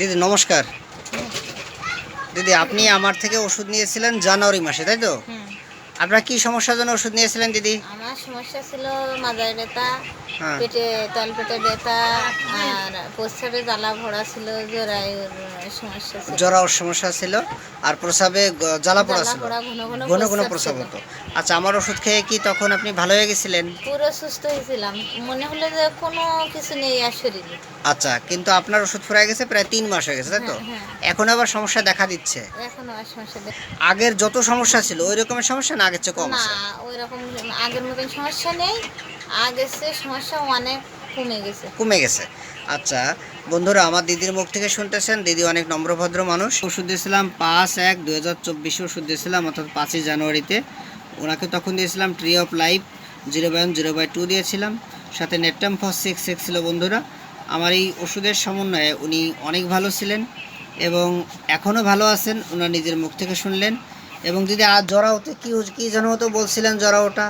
দিদি নমস্কার দিদি আপনি আমার থেকে ওষুধ নিয়েছিলেন জানুয়ারি মাসে তাই তো। আপনার কি সমস্যার জন্য ওষুধ নিয়েছিলেন দিদি? আমার সমস্যা ছিল মাজায় ব্যথা হ্যাঁ। পেটে তল পেটে ব্যথা আর প্রস্রাবে জ্বালা ভরা ছিল জরায়ুর সমস্যা ছিল। জ্বরাওর সমস্যা ছিল আর প্রসাবে গ- জ্বালা পড়া ছিল। ঘন ঘন প্রস্রাব হতো। আচ্ছা আমার ওষুধ খেয়ে কি তখন আপনি ভালো হয়ে গেছিলেন? পুরো সুস্থ হয়েছিলাম। মনে হলো যে কোনো কিছু নেই আর শরীরে। আচ্ছা কিন্তু আপনার ওষুধ ফুরাই গেছে প্রায় তিন মাস হয়ে গেছে তাই তো? হ্যাঁ, হ্যাঁ। এখন আবার সমস্যা দেখা দিচ্ছে। এখন আর সমস্যা আগের যত সমস্যা ছিল ওই রকমের সমস্যা না আগের চেয়ে কম না আছে ওই রকম আগের মতন সমস্যা নেই। আগের চেয়ে সমস্যা অনেক কমে গেছে। কমে গেছে। আচ্ছা বন্ধুরা আমার দিদির মুখ থেকে শুনতেছেন? দিদি অনেক নম্রভদ্র মানুষ। ওষুধ দিয়েছিলাম পাঁচ এক দু হাজার চব্বিশে ওষুধ দিয়েছিলাম অর্থাৎ পাঁচই জানুয়ারিতে। ওনাকে তখন দিয়েছিলাম tree of life zero by one zero by two দিয়েছিলাম। সাথে নেটটাম ফর সিক্স সিক্স ছিল বন্ধুরা। আমার এই ওষুধের সমন্বয়ে উনি অনেক ভালো ছিলেন এবং এখনও ভালো আছেন। ওনার নিজের মুখ থেকে শুনলেন। এবং দিদি আর জরা হতে কী কী যেন হতো বলছিলেন জরা ওটা?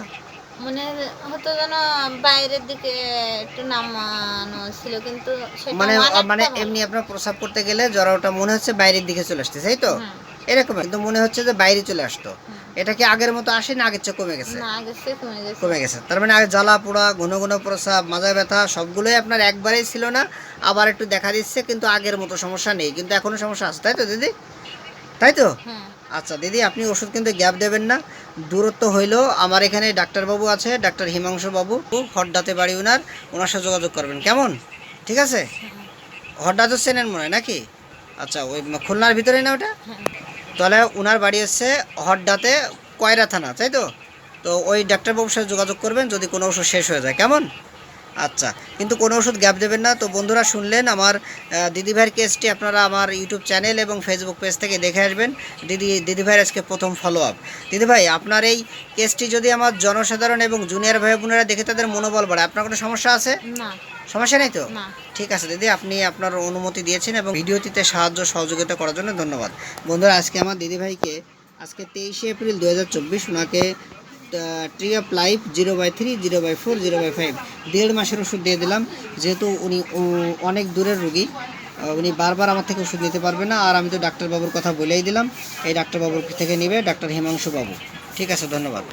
মনে হতো যেন বাইরের দিকে একটু নামানো ছিল কিন্তু মানে মানে এমনি আপনার প্রসাব করতে গেলে জ্বর ওটা মনে হচ্ছে বাইরের দিকে চলে আসছে তাই তো। এরকম কিন্তু মনে হচ্ছে যে বাইরে চলে আসতো। এটা কি আগের মতো আসে না আগের চেয়ে কমে গেছে? না আগের চেয়ে কমে গেছে। তার মানে আগে জ্বালা পোড়া ঘন ঘন প্রসাব মাজা ব্যথা সবগুলোই আপনার একবারেই ছিল না আবার একটু দেখা দিচ্ছে কিন্তু আগের মতো সমস্যা নেই। কিন্তু এখনও সমস্যা আছে তাই তো দিদি? তাই তো? হ্যাঁ আচ্ছা দিদি, আপনি ওষুধ কিন্তু গ্যাপ দেবেন না। দূরত্ব হইলেও আমার এখানে ডাক্তারবাবু আছে, ডাক্তার হিমাংশু বাবু হড্ডাতে বাড়ি ওনার ওনার সাথে যোগাযোগ করবেন। কেমন? ঠিক আছে? হড্ডা তো চেনেন মনে হয় নাকি? আচ্ছা ওই খুলনার ভিতরে না ওটা? তাহলে ওনার বাড়ি হচ্ছে হড্ডাতে কয়রা থানা, তাই তো? তো ওই ডাক্তারবাবুর সাথে যোগাযোগ করবেন, যদি কোনো ওষুধ শেষ হয়ে যায়। কেমন? আচ্ছা কিন্তু কোনো ওষুধ গ্যাপ দেবেন না। তো বন্ধুরা শুনলেন আমার দিদিভাইয়ের কেসটি আপনারা আমার ইউটিউব চ্যানেল এবং ফেসবুক পেজ থেকে দেখে আসবেন। দিদি দিদিভাইয়ের আজকে প্রথম ফলো আপ দিদিভাই আপনার এই কেসটি যদি আমার জনসাধারণ এবং জুনিয়র ভাই বোনেরা দেখে তাদের মনোবল বাড়ে আপনার কোনো সমস্যা আছে? না। সমস্যা নেই তো? ঠিক আছে দিদি আপনি আপনার অনুমতি দিয়েছেন এবং ভিডিওটিতে সাহায্য সহযোগিতা করার জন্য ধন্যবাদ। বন্ধুরা আজকে আমার দিদিভাইকে আজকে তেইশে এপ্রিল দু হাজার চব্বিশ ওনাকে tree of life zero by three zero by four zero by five দেড় মাসের ওষুধ দিয়ে দিলাম, যেহেতু উনি অনেক দূরের রুগী উনি বারবার আমার থেকে ওষুধ নিতে পারবে না, আর আমি তো ডাক্তারবাবুর কথা বলেই দিলাম, এই ডাক্তারবাবুর থেকে নেবে, ডাক্তার হিমাংশু বাবু। ঠিক আছে, ধন্যবাদ।